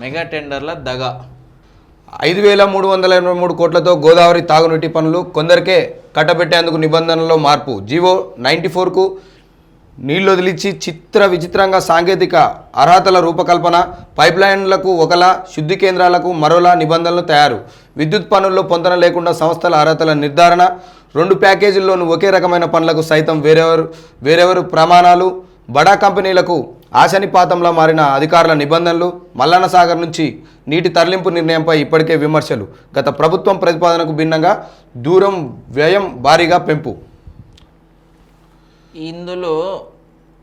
Mega టెండర్ల దగా. ఐదు వేల మూడు వందల ఎనభై మూడు కోట్లతో గోదావరి తాగునీటి పనులు కొందరికే కట్టబెట్టేందుకు నిబంధనల్లో మార్పు. జీవో నైంటీ ఫోర్కు నీళ్ళు వదిలించి చిత్ర విచిత్రంగా సాంకేతిక అర్హతల రూపకల్పన పైప్లైన్లకు ఒకలా శుద్ధి కేంద్రాలకు మరోలా నిబంధనలు తయారు. విద్యుత్ పనుల్లో పొందన లేకుండా సంస్థల అర్హతల నిర్ధారణ రెండు ప్యాకేజీల్లోనూ ఒకే రకమైన పనులకు సైతం వేరెవరు వేరెవరు ప్రమాణాలు బడా కంపెనీలకు ఆశనిపాతంలా మారిన అధికారుల నిబంధనలు మల్లన్న సాగర్ నుంచి నీటి తరలింపు నిర్ణయంపై ఇప్పటికే విమర్శలు. గత ప్రభుత్వం ప్రతిపాదనకు భిన్నంగా దూరం వ్యయం భారీగా పెంపు. ఇందులో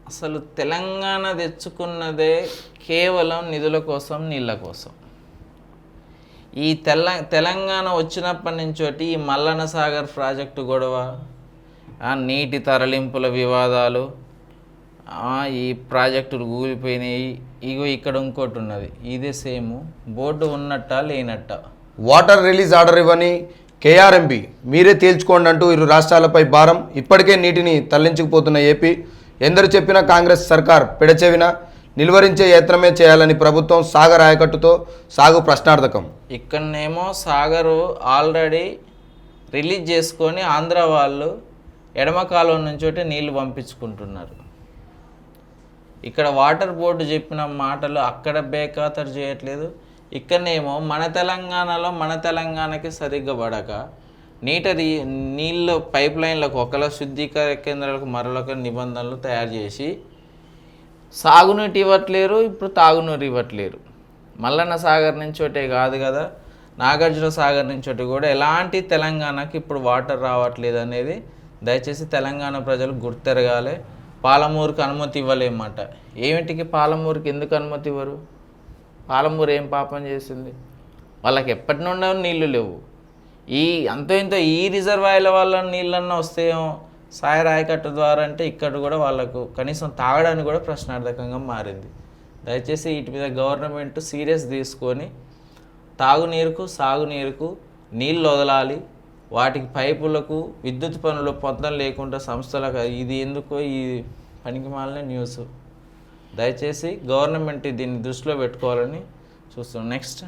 అసలు తెలంగాణ తెచ్చుకున్నదే కేవలం నిధుల కోసం నీళ్ళ కోసం. ఈ తెల్ల తెలంగాణ వచ్చినప్పటి నుంచి ఈ మల్లన్న సాగర్ ప్రాజెక్టు గొడవ నీటి తరలింపుల వివాదాలు ఈ ప్రాజెక్టులు కూలిపోయినాయి. ఇగో ఇక్కడ ఇంకోటి ఉన్నది. ఇదే సేమ్. బోర్డు ఉన్నట్ట లేనట్ట. వాటర్ రిలీజ్ ఆర్డర్ ఇవ్వని కేఆర్ఎంపీ మీరే తేల్చుకోండి అంటూ ఇరు రాష్ట్రాలపై భారం. ఇప్పటికే నీటిని తరలించుకుపోతున్న ఏపీ. ఎందరు చెప్పినా కాంగ్రెస్ సర్కార్ పెడచెవిన నిలువరించే యత్నమే చేయాలని ప్రభుత్వం సాగర్ ఆయకట్టుతో సాగు ప్రశ్నార్థకం. ఇక్కడనేమో సాగరు ఆల్రెడీ రిలీజ్ చేసుకొని ఆంధ్ర వాళ్ళు ఎడమ కాలువ నుంచి నీళ్ళు పంపించుకుంటున్నారు. ఇక్కడ వాటర్ బోర్డు చెప్పిన మాటలు అక్కడ బేఖాతరు చేయట్లేదు. ఇక్కడనేమో మన తెలంగాణలో మన తెలంగాణకి సరిగ్గా పడక. నీటి నీళ్ళు పైప్ లైన్లకు ఒకలా శుద్ధీకర కేంద్రాలకు మరొక నిబంధనలు తయారు చేసి సాగునీటి ఇవ్వట్లేరు ఇప్పుడు తాగునీరు ఇవ్వట్లేరు. మల్లన్న సాగర్ నుంచి ఒకటే కాదు కదా నాగార్జున సాగర్ నుంచి ఒకటి కూడా ఎలాంటి తెలంగాణకి ఇప్పుడు వాటర్ రావట్లేదు అనేది దయచేసి తెలంగాణ ప్రజలు గుర్తెరగాలి. పాలమూరుకు అనుమతి ఇవ్వలేమాట. ఏమిటికి పాలమూరుకి ఎందుకు అనుమతి ఇవ్వరు? పాలమూరు ఏం పాపం చేసింది? వాళ్ళకి ఎప్పటి నుండో నీళ్ళు లేవు. ఈ అంతో ఇంత ఈ రిజర్వాయర్ల వల్ల నీళ్ళన్నా వస్తాయేమో సాయి రాయకట్ట ద్వారా అంటే ఇక్కడ కూడా వాళ్ళకు కనీసం తాగడానికి కూడా ప్రశ్నార్థకంగా మారింది. దయచేసి వీటి మీద గవర్నమెంట్ సీరియస్ తీసుకొని తాగునీరుకు సాగునీరుకు నీళ్ళు వదలాలి. వాటికి పైపులకు విద్యుత్ పనులు పొందం లేకుండా సంస్థలకు ఇది ఎందుకో ఈ పనికిమాలిన న్యూస్. దయచేసి గవర్నమెంట్ దీన్ని దృష్టిలో పెట్టుకోవాలని చూస్తున్నాం. నెక్స్ట్.